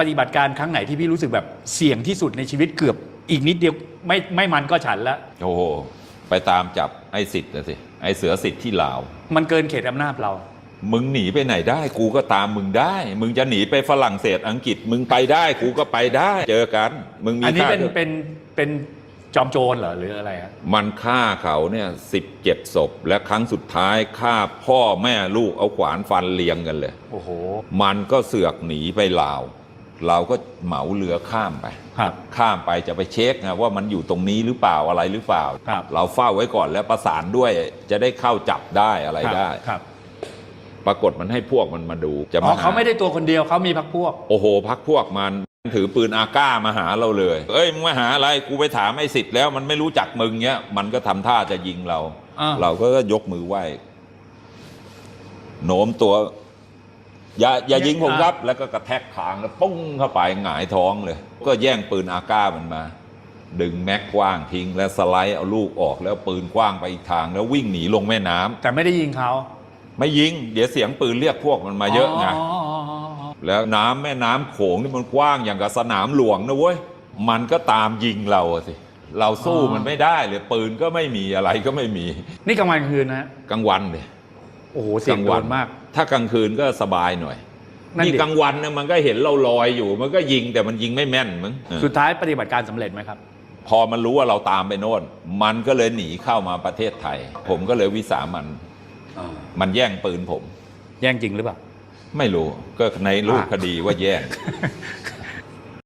ปฏิบัติการครั้งไหนที่พี่รู้สึกแบบเสี่ยงที่สุดในชีวิตเกือบอีกนิดเดียวไม่ไม่มันก็ฉันแล้วโอ้โห ไปตามจับไอ้สิทธิ์นะสิ ไอ้เสือสิทธิ์ที่ลาว มันเกินเขตอำนาจเรา มึงหนีไปไหนได้ กูก็ตามมึงได้ มึงจะหนีไปฝรั่งเศสอังกฤษ มึงไปได้ กูก็ไปได้ เจอกัน มึงมีอันนี้ค่าเป็นด้วยเป็นเป็นจอมโจรเหรอหรืออะไรครับมันฆ่าเขาเนี่ยสิบเจ็ดศพ และครั้งสุดท้ายฆ่าพ่อแม่ลูกเอาขวานฟันเลียงกันเลย โอ้โห มันก็เสือกหนีไปลาว เราก็เหมาเรือข้ามไปครับ ข้ามไปจะไปเช็คนะว่ามันอยู่ตรงนี้หรือเปล่าอะไรหรือเปล่า ครับ เราเฝ้าไว้ก่อนแล้วประสานด้วยจะได้เข้าจับได้อะไรได้ ครับปรากฏมันให้พวกมันมาดูจะอ๋มาอเขาไม่ได้ตัวคนเดียวเขามีพักพวก โอ้โห พักพวกมันถือปืนอาก้ามาหาเราเลย เอ้ยมึงมาหาอะไรกูไปถามไอ้สิทธิ์แล้วมันไม่รู้จักมึงเนี้ยมันก็ทำท่าจะยิงเรา อ่า เราก็ยกมือไหว้โน้มตัว อย่าอย่ายิงผมครับ แล้วก็กระแทกคางแล้วปุ้งเข้าไปหงายท้องเลย ก็แย่งปืนอาก้ามันมา ดึงแม็กกว้างทิ้งแล้วสไลด์เอาลูกออกแล้วปืนกว้างไปอีกทางแล้ววิ่งหนีลงแม่น้ำแต่ไม่ได้ยิงเขาไม่ยิง เดี๋ยวเสียงปืนเรียกพวกมันมาเยอะไงอ๋ออ๋ออ๋อแล้วน้ำแม่น้ำโขงนี่มันกว้างอย่างกับสนามหลวงนะเว้ย มันก็ตามยิงเราอะสิ เราสู้มันไม่ได้เลยปืนก็ไม่มีอะไรก็ไม่มี นี่กลางวันกลางคืนนะฮะ กลางวันเลย โอ้โหเสี่ยงโดนมาก ถ้ากลางคืนก็สบายหน่อยนั่นดินี่กลางวันเนี่ยมันก็เห็นเราลอยอยู่ มันก็ยิงแต่มันยิงไม่แม่นมั้งเออสุดท้ายปฏิบัติการสำเร็จไหมครับ พอมันรู้ว่าเราตามไปโน่น มันก็เลยหนีเข้ามาประเทศไทย ผมก็เลยวิสามันมันแย่งปืนผม แย่งจริงหรือเปล่า ไม่รู้ก็ในรูปอ่าคดีว่าแย่ง